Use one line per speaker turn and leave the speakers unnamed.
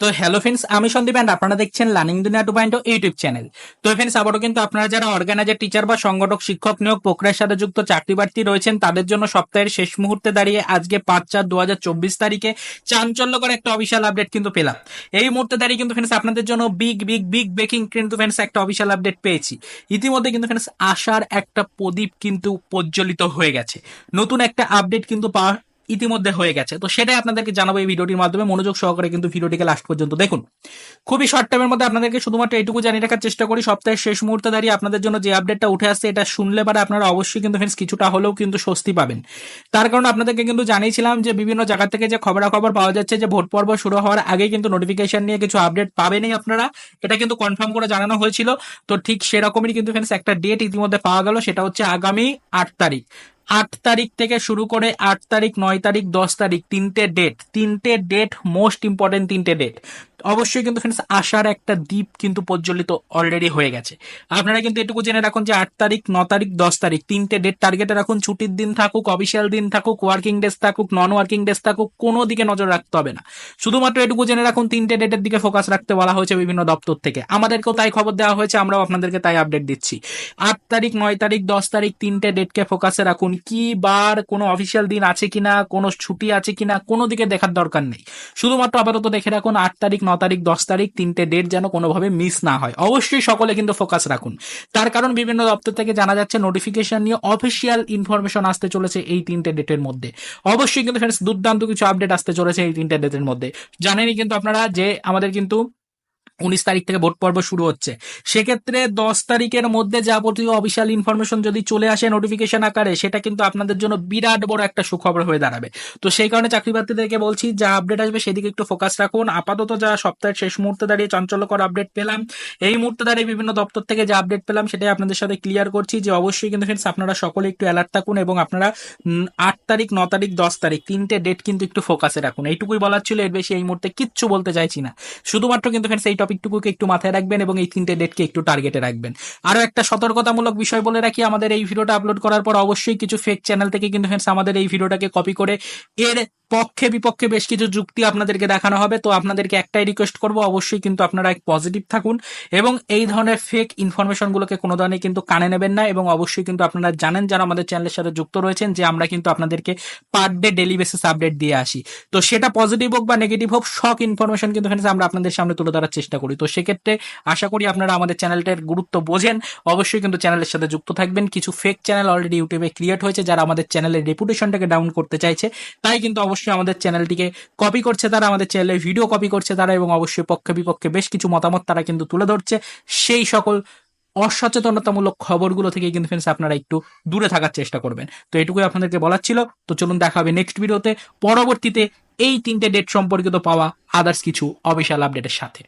তো hello friends আমি Sandeep and আপনারা দেখছেন learning Duniya two point YouTube channel তো ফ্রেন্ডস আবারও কিন্তু আপনারা যারা অর্গানাইজার টিচার বা সংগঠক, শিক্ষক নিয়োগ প্রক্রিয়ার সাথে যুক্ত চাকরি প্রার্থী রয়েছেন, তাদের জন্য সপ্তাহের শেষ মুহূর্তে দাঁড়িয়ে আজকে পাঁচ চার দু তারিখে চাঞ্চল্যকর একটা অফিসিয়াল আপডেট কিন্তু পেলাম। এই মুহূর্তে দাঁড়িয়ে কিন্তু ফ্রেন্ডস আপনাদের জন্য বিগ বিগ বিগ ব্রেকিং কিন্তু ফ্রেন্ডস একটা অফিসিয়াল আপডেট পেয়েছি। ইতিমধ্যে কিন্তু ফ্রেন্ডস আশার একটা প্রদীপ কিন্তু প্রজ্বলিত হয়ে গেছে। নতুন একটা আপডেট কিন্তু পাওয়া ইতিমধ্যে হয়ে গেছে। তো সেটাই আপনাদেরকে জানাব এই ভিডিওটির মাধ্যমে। মনোযোগ সহকারে কিন্তু ভিডিওটিকে লাস্ট পর্যন্ত দেখুন। খুবই শর্ট টাইমের মধ্যে আপনাদেরকে শুধুমাত্র এইটুকু জানিয়ে রাখার চেষ্টা করি। সপ্তাহের শেষ মুহূর্তে দাঁড়িয়ে আপনাদের জন্য যে আপডেটটা উঠে আসছে, এটা শুনলে পারে আপনারা অবশ্যই কিন্তু ফ্রেন্ডস কিছুটা হলেও কিন্তু স্বস্তি পাবেন। তার কারণ আপনাদেরকে কিন্তু জানিয়েছিলাম যে বিভিন্ন জায়গা থেকে যে খবরাখবর পাওয়া যাচ্ছে যে ভোট পর্ব শুরু হওয়ার আগে কিন্তু নোটিফিকেশন নিয়ে কিছু আপডেট পাবেনই আপনারা। এটা কিন্তু কনফার্ম করে জানানো হয়েছিল। তো ঠিক সেরকমই কিন্তু ফ্রেন্ডস একটা ডেট ইতিমধ্যে পাওয়া গেল। সেটা হচ্ছে আগামী আট তারিখ। আট তারিখ থেকে শুরু করে আট তারিখ, নয় তারিখ, দশ তারিখ, তিনটে ডেট তিনটে ডেট মোস্ট ইম্পর্টেন্ট তিনটে ডেট অবশ্যই কিন্তু ফ্রেন্ডস আসার একটা দ্বীপ কিন্তু প্রজ্বলিত অলরেডি হয়ে গেছে। আপনারা কিন্তু এটুকু জেনে রাখুন যে আট তারিখ, ন তারিখ, দশ তারিখ, তিনটে ডেট টার্গেটে রাখুন। ছুটির দিন থাকুক অফিসিয়াল দিন থাকুক ওয়ার্কিং ডেজ থাকুক নন ওয়ার্কিং ডেজ থাকুক, কোনো দিকে নজর রাখতে হবে না। শুধুমাত্র এটুকু জেনে রাখুন, তিনটে ডেটের দিকে ফোকাস রাখতে বলা হয়েছে বিভিন্ন দপ্তর থেকে। আমাদেরকেও তাই খবর দেওয়া হয়েছে, আমরাও আপনাদেরকে তাই আপডেট দিচ্ছি। আট তারিখ, নয় তারিখ, দশ তারিখ, তিনটে ডেটকে ফোকাসে রাখুন। কি বার কোনো অফিসিয়াল দিন আছে কিনা, কোনো ছুটি আছে কিনা, কোনো দিকে দেখার দরকার নেই। শুধুমাত্র আপাতত দেখে রাখুন, আট তারিখ ন তারিখ, দশ তারিখ, তিনটে ডেট যেন কোনোভাবে মিস না হয়। অবশ্যই সকলে কিন্তু ফোকাস রাখুন। তার কারণ বিভিন্ন দপ্তর থেকে জানা যাচ্ছে নোটিফিকেশন নিয়ে অফিসিয়াল ইনফরমেশন আসতে চলেছে এই তিনটে ডেটের মধ্যে। অবশ্যই কিন্তু ফ্রেন্ডস দুর্দান্ত কিছু আপডেট আসতে চলেছে এই তিনটে ডেটের মধ্যে। জানেনই কিন্তু আপনারা যে আমাদের কিন্তু উনিশ তারিখ থেকে ভোট পর্ব শুরু হচ্ছে। সেক্ষেত্রে দশ তারিখের মধ্যে যাবতীয় অফিসিয়াল ইনফরমেশন যদি চলে আসে নোটিফিকেশন আকারে, সেটা কিন্তু আপনাদের জন্য বিরাট বড় একটা সুখবর হয়ে দাঁড়াবে। তো সেই কারণে চাকরি প্রার্থীদেরকে বলছি, যা আপডেট আসবে সেদিকে একটু ফোকাস রাখুন। আপাতত যা সপ্তাহের শেষ মুহূর্তে দাঁড়িয়ে চাঞ্চল্যকর আপডেট পেলাম, এই মুহূর্তে দাঁড়িয়ে বিভিন্ন দপ্তর থেকে যে আপডেট পেলাম, সেটাই আপনাদের সাথে ক্লিয়ার করছি যে অবশ্যই কিন্তু ফ্রেন্ডস আপনারা সকলে একটু অ্যালার্ট থাকুন এবং আপনারা আট তারিখ, ন তারিখ, দশ তারিখ, তিনটে ডেট কিন্তু একটু ফোকাসে রাখুন। এইটুকুই বলার ছিল, এর বেশি এই মুহূর্তে কিচ্ছু বলতে চাইছি না। শুধুমাত্র কিন্তু ফ্রেন্ডস এই টপিকটুকুকে একটু মাথায় রাখবেন এবং এই তিনটে ডেটকে একটু টার্গেটে রাখবেন। আরও একটা সতর্কতামূলক বিষয় বলে রাখি, আমাদের এই ভিডিওটা আপলোড করার পর অবশ্যই কিছু ফেক চ্যানেল থেকে কিন্তু ফ্রেন্ডস আমাদের এই ভিডিওটাকে কপি করে এর পক্ষে বিপক্ষে বেশ কিছু যুক্তি আপনাদেরকে দেখানো হবে, তো আপনাদেরকে একটাই রিকোয়েস্ট করব, অবশ্যই কিন্তু আপনারা এক পজিটিভ থাকুন এবং এই ধরনের ফেক ইনফরমেশনগুলোকে কোনো ধরনের কিন্তু কানে নেবেন না এবং অবশ্যই কিন্তু আপনারা জানেন যারা আমাদের চ্যানেলের সাথে যুক্ত রয়েছেন যে আমরা কিন্তু আপনাদেরকে per day daily basis update দিয়ে আসি। তো সেটা পজিটিভ হোক বা নেগেটিভ হোক শক ইনফরমেশন কিন্তু friends আমরা আপনাদের সামনে তুলে ধরার চেষ্টা করি। তো সেক্ষেত্রে আশা করি আপনারা আমাদের চ্যানেলটার গুরুত্ব বোঝেন, অবশ্যই কিন্তু চ্যানেলের সাথে যুক্ত থাকবেন। কিছু ফেক চ্যানেল অলরেডি ইউটিউবে ক্রিয়েট হয়েছে, যারা আমাদের চ্যানেলের রেপুটেশনটাকে ডাউন করতে চাইছে, তাই কিন্তু অবশ্যই আমাদের চ্যানেলটিকে কপি করছে তারা, আমাদের চ্যানেলে ভিডিও কপি করছে তারা এবং অবশ্যই পক্ষে বিপক্ষে বেশ কিছু মতামত তারা কিন্তু তুলে ধরছে। সেই সকল অসচেতনতামূলক খবরগুলো থেকে কিন্তু ফ্রেন্ডস আপনারা একটু দূরে থাকার চেষ্টা করবেন। তো এটুকুই আপনাদেরকে বলার ছিল। তো চলুন দেখা হবে নেক্সট ভিডিওতে পরবর্তীতে এই তিনটে ডেট সম্পর্কিত পাওয়া আদার্স কিছু অফিসিয়াল আপডেটের সাথে।